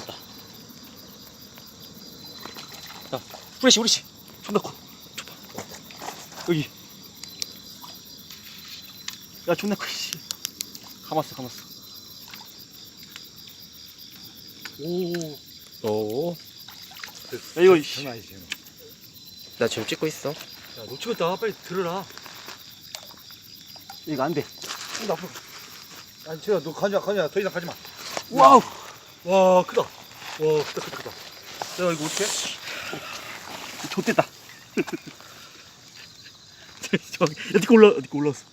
잡았다. 야, 후레쉬, 후레쉬. 존나 커. 줘봐. 여기. 야, 존나 커, 씨. 감았어, 감았어. 오. 오. 야, 이거, 씨. 장난 아니지, 나 지금 찍고 있어. 야, 놓치겠다. 빨리 들어라. 이거 안 돼. 나 앞으로. 아니, 제가 너 가냐, 가냐. 더 이상 가지 마. 우와우! 와, 크다. 와, 크다, 크다, 크다. 야, 이거 어떻게? 좋됐다. 저기, 야, 니꺼 올라, 니꺼 올라왔어.